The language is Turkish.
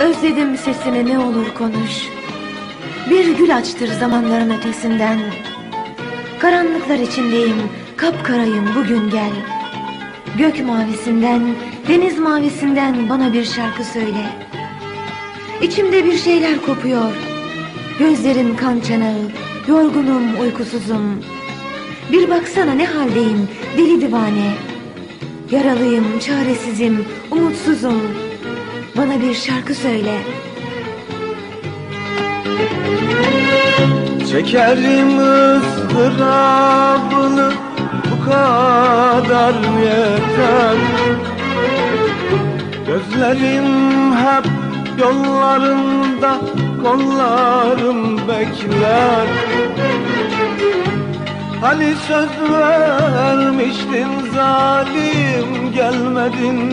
Özledim sesini ne olur konuş. Bir gül açtır zamanların ötesinden. Karanlıklar içindeyim, kapkarayım bugün gel. Gök mavisinden, deniz mavisinden bana bir şarkı söyle. İçimde bir şeyler kopuyor. Gözlerim kan çanağı, yorgunum, uykusuzum. Bir baksana ne haldeyim, deli divane. Yaralıyım, çaresizim, umutsuzum. Bana bir şarkı söyle. Çekerim ızdırabını bu kadar yeter. Gözlerim hep yollarında kollarım bekler. Hani söz vermiştin zalim gelmedin